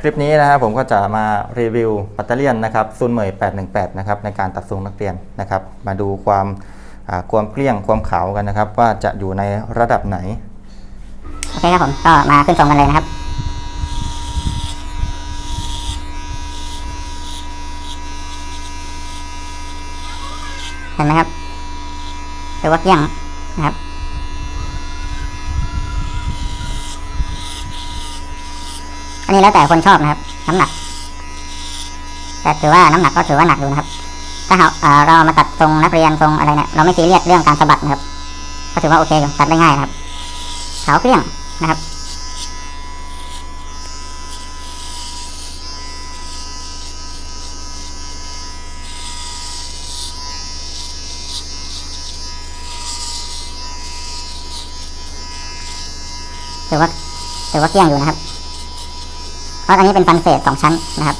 คลิปนี้นะครับผมก็จะมารีวิวปัตเตอร์เลียนนะครับซูนเหมย818 นะครับในการตัดทรงนักเรียนนะครับ มาดูความความเกลี้ยงความขาวกันนะครับ ว่าจะอยู่ในระดับไหน โอเคครับผมก็มาขึ้นทรงกันเลยนะครับเห็นไหมครับถือว่าเกลี้ยงนะครับ อันนี้แล้วแต่คนชอบนะครับ น้ำหนัก แต่ถือว่าน้ำหนักก็ถือว่าหนักอยู่นะครับ ถ้าเราเอ่อเรามาตัดทรงนักเรียนทรงอะไรเนี่ยเราไม่ซีเรียสเรื่องการสะบัดนะครับ ก็ถือว่าโอเคอยู่ตัดได้ง่ายครับขาวเกลี้ยงนะครับถือว่าถือว่าเกลี้ยงอยู่นะครับ อันนี้เป็นฟันเศษสองชั้นนะครับ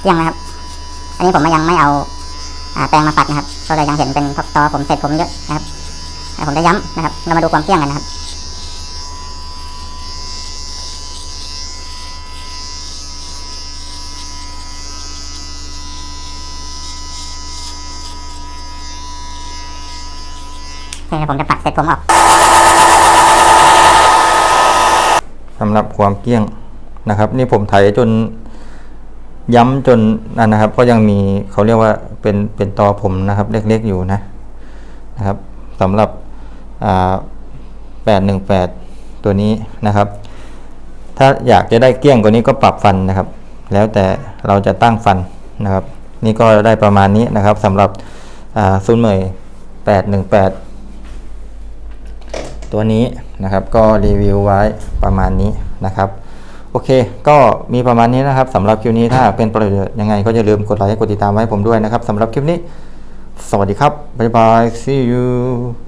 เกลี้ยงนะครับ อันนี้ผมยังไม่เอาอแปรงมาปัดนะครับ ก็เลยยังเห็นเป็นตอผมเสร็จผมเยอะนะครับ ผมได้ย้ำนะครับ เรามาดูความเกี้ยงกันนะครับเดี๋ยวผมจะปัดเสร็จผมออกสำหรับความเกี้ยงนะครับ นี่ผมไถจนย้ำจนนั่นนะครับ ก็ยังมีเขาเรียกว่าเป็นเป็นตอผมนะครับ เล็กๆอยู่นะนะครับสำหรับ แปดหนึ่งแปดตัวนี้นะครับ ถ้าอยากจะได้เกลี้ยงกว่านี้ก็ปรับฟันนะครับ แล้วแต่เราจะตั้งฟันนะครับ นี่ก็ได้ประมาณนี้นะครับสำหรับซูนเมยแปดหนึ่งแปดตัวนี้นะครับก็รีวิวไว้ประมาณนี้นะครับโอเค ก็มีประมาณนี้นะครับสำหรับคลิปนี้ถ้าเป็นประโยชน์ยังไงก็อย่าลืมกดไลค์กดติดตามไว้ผมด้วยนะครับสำหรับคลิปนี้ สวัสดีครับ บ๊ายบาย see you